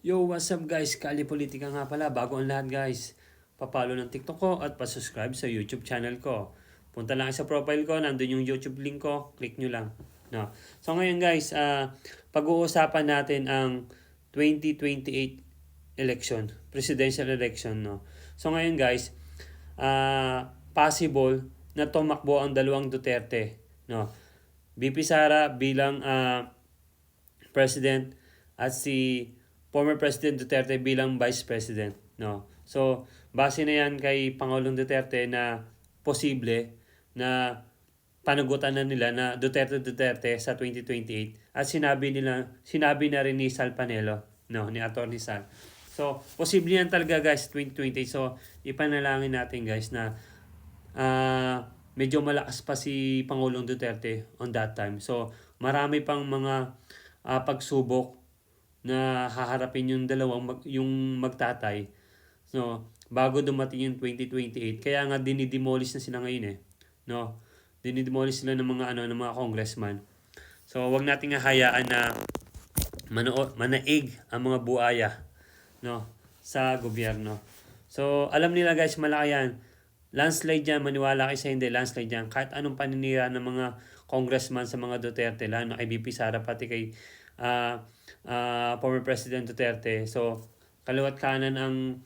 Yo, what's up guys? Kali Politika nga pala. Bago ang lahat guys. Papalo ng TikTok ko at pasubscribe sa YouTube channel ko. Punta lang sa profile ko, nandun yung YouTube link ko. Click nyo lang. No. So ngayon guys, ah pag-uusapan natin ang 2028 election, presidential election. No. So ngayon guys, ah possible na tumakbo ang dalawang Duterte. No. BP Sara bilang ah president at si former President Duterte bilang Vice President. No? So, base na yan kay Pangulong Duterte na posible na panagutan na nila na Duterte Duterte sa 2028 at sinabi nila sinabi na rin ni Sal Panelo no? Ni Attorney Sal. So posible yan talaga guys 2028 so ipanalangin natin guys na ah medyo malakas pa si Pangulong Duterte on that time. So marami pang mga ah, pagsubok na haharapin yung dalawang mag, yung magtatay. No, bago dumating yung 2028. Kaya nga dinidemolish na sila ngayon eh. No. Dinidemolish sila ng mga ano ng mga congressman. So, wag nating hahayaan na manoo, manaig ang mga buaya no sa gobyerno. So, alam nila guys, malaki yan. Landslide yan, maniwala kayo sa hindi, landslide yan. Kahit anong paninira ng mga congressman sa mga Duterte, lalo kay BP Sara, pati kay ah ah, former President Duterte. So, kaliwat kanan ang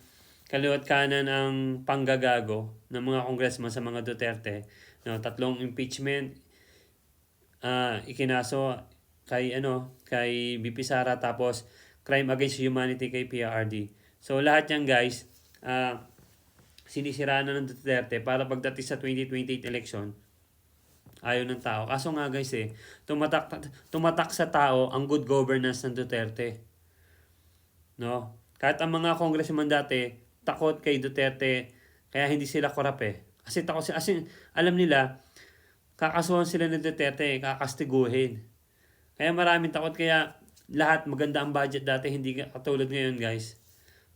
kaliwat kanan ang panggagago ng mga congressman sa mga Duterte. No, tatlong impeachment ah ikinaso kay ano, kay BP Sara tapos crime against humanity kay PRRD. So lahat yan guys, ah sinisiraan na ng Duterte para pagdating sa 2028 election, ayaw ng tao. Kaso nga guys eh, tumatak, tumatak sa tao ang good governance ng Duterte. No? Kahit ang mga congressman dati, takot kay Duterte, kaya hindi sila korap eh. Kasi takot sila, alam nila, kakasuhan sila ng Duterte, kakastiguhin. Kaya maraming takot, kaya lahat maganda ang budget dati, hindi ka- katulad ngayon guys.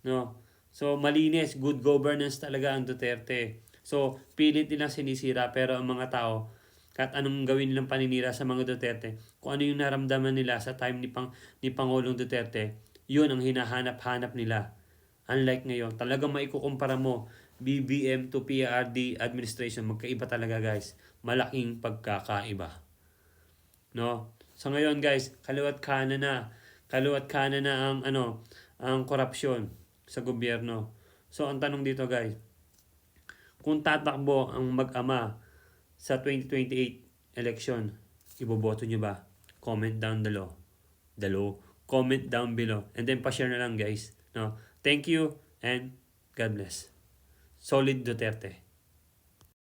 No? So, malinis, good governance talaga ang Duterte. So, pilit nilang sinisira, pero ang mga tao, kahit anong gawin nilang paninira sa mga Duterte, kung ano yung naramdaman nila sa time ni, Pang, ni Pangulong Duterte, yun ang hinahanap-hanap nila. Unlike ngayon, talagang maikukumpara mo BBM to PRD administration, magkaiba talaga guys. Malaking pagkakaiba. No? So ngayon guys, kaliwat kanan na. Kaliwat kanan na ang ano, ang korupsyon sa gobyerno. So ang tanong dito guys, kung tatakbo ang mag-ama sa 2028 election, iboboto nyo ba? Comment down below. Below. Comment down below. And then pa-share na lang guys. No? Thank you and God bless. Solid Duterte.